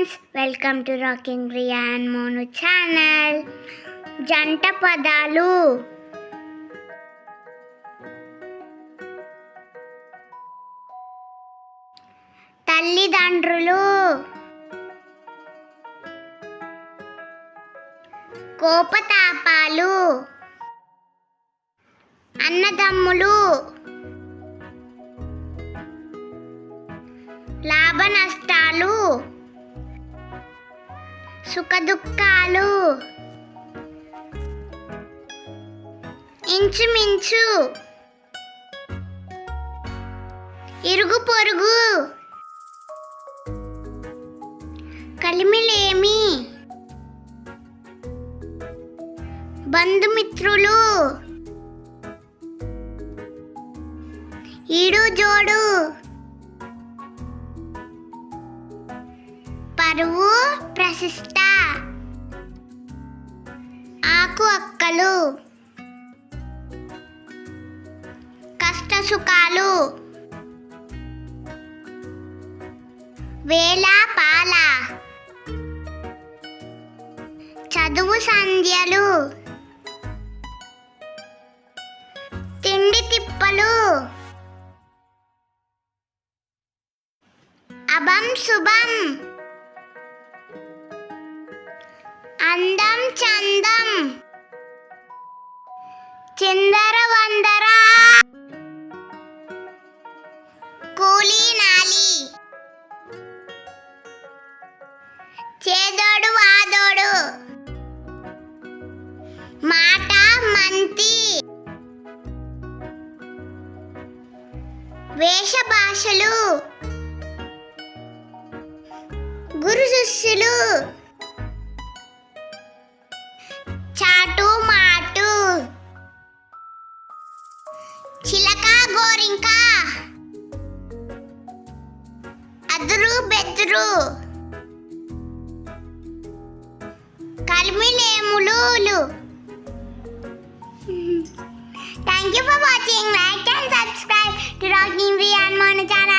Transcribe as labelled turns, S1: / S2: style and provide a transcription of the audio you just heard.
S1: Friends welcome to rocking Riya and Monu channel. జంట పదాలు. తల్లిదండ్రులు. కోపతాపాలు. అన్నదమ్ములు. లాభ నష్టాలు సుఖదుఖాలు ఇంచుమించు. ఇరుగు పొరుగు. కలిమిలేమి. బంధుమిత్రులు. ఈడు జోడు. కరువు ప్రశిష్ట ఆకు అక్కలు. కష్ట సుఖాలు వేళ పాల. చదువు సంధ్యలు. తిండి తిప్పలు. అభం శుభం. అందం చందం. చిందర వందర. కూలీ నాలి. చేదోడు వాదోడు. మాట మంతి. వేషభాషలు గురు శిష్యులు. చిలక గోరింక. అదురు బెదురు. కలిమిలేములు thank you for watching like and subscribe to rock India మన ఛానల్